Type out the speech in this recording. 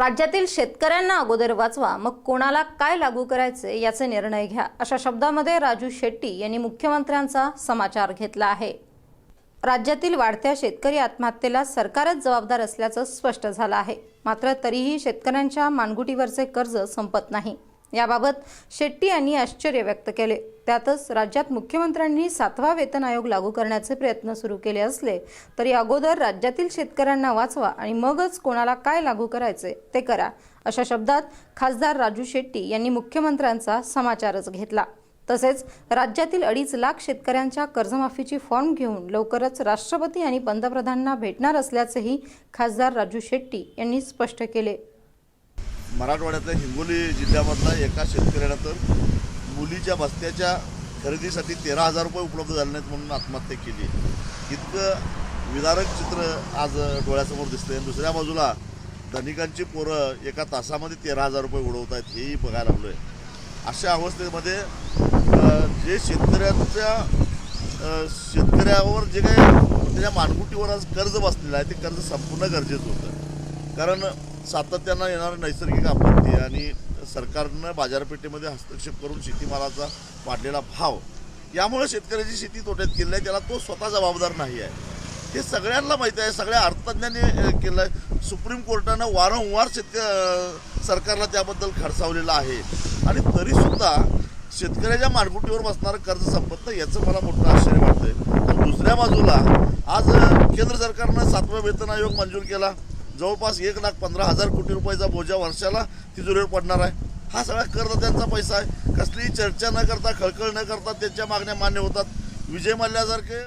राज्यातील शेतकऱ्यांना अगोदर वाचवा मग कोणाला काय लागू करायचे याचे निर्णय घ्या अशा शब्दामध्ये राजू शेट्टी यांनी मुख्यमंत्र्यांचा समाचार घेतला आहे. राज्यातील वाढत्या शेतकरी आत्महत्येला सरकारच जबाबदार असल्याचं स्पष्ट झालं आहे. मात्र तरीही शेतकऱ्यांच्या मानगुटीवरचे कर्ज संपत नाही. याबाबत शेट्टी यांनी आश्चर्य व्यक्त केले. त्यातच राज्यात मुख्यमंत्र्यांनी सातवा वेतन आयोग लागू करण्याचे प्रयत्न सुरू केले असले तरी अगोदर राज्यातील शेतकऱ्यांना वाचवा आणि मगच कोणाला काय लागू करायचे ते करा अशा शब्दात खासदार राजू शेट्टी यांनी मुख्यमंत्र्यांचा समाचारच घेतला. तसेच राज्यातील अडीच लाख शेतकऱ्यांच्या कर्जमाफीची फॉर्म घेऊन लवकरच राष्ट्रपती आणि पंतप्रधानांना भेटणार असल्याचेही खासदार राजू शेट्टी यांनी स्पष्ट केले. मराठवाड्यातल्या हिंगोली जिल्ह्यामधला एका शेतकऱ्यानं तर मुलीच्या बस्त्याच्या खरेदीसाठी तेरा हजार रुपये उपलब्ध झाले नाहीत म्हणून आत्महत्या केली इतकं विदारक चित्र आज डोळ्यासमोर दिसतंय. आणि दुसऱ्या बाजूला धनिकांची पोरं एका तासामध्ये तेरा हजार रुपये उडवत आहेत हेही बघायला लागलो आहे अशा अवस्थेमध्ये जे शेतकऱ्यांच्या शेतकऱ्यावर जे काही त्याच्या मानगुटीवर आज कर्ज बसलेलं आहे ते कर्ज संपूर्ण गरजेचं होतं. कारण सातत्यानं येणारं नैसर्गिक आपत्ती आणि सरकारनं बाजारपेठेमध्ये हस्तक्षेप करून शेतीमालाचा वाढलेला भाव यामुळे शेतकऱ्याची शेती तोट्यात केली आहे त्याला तो स्वतः जबाबदार नाही आहे. हे सगळ्यांना माहिती आहे सगळ्या अर्थतज्ञांनी केलं आहे सुप्रीम कोर्टानं वारंवार शेतक सरकारला त्याबद्दल खडसावलेलं आहे. आणि तरीसुद्धा शेतकऱ्याच्या मानगुटीवर बसणारं कर्ज संपत नाही याचं मला मोठं आश्चर्य वाटतंय. आणि दुसऱ्या बाजूला आज केंद्र सरकारनं सातवा वेतन आयोग मंजूर केला. जवळपास एक लाख पंधरा हजार कोटी रुपयाचा बोजा वर्षाला तिजोरीवर पडणार आहे. हा सगळा करदात्यांचा पैसा आहे. कसलीही चर्चा न करता खळखळ न करता त्यांच्या मागण्या मान्य होतात. विजय मल्ल्यासारखे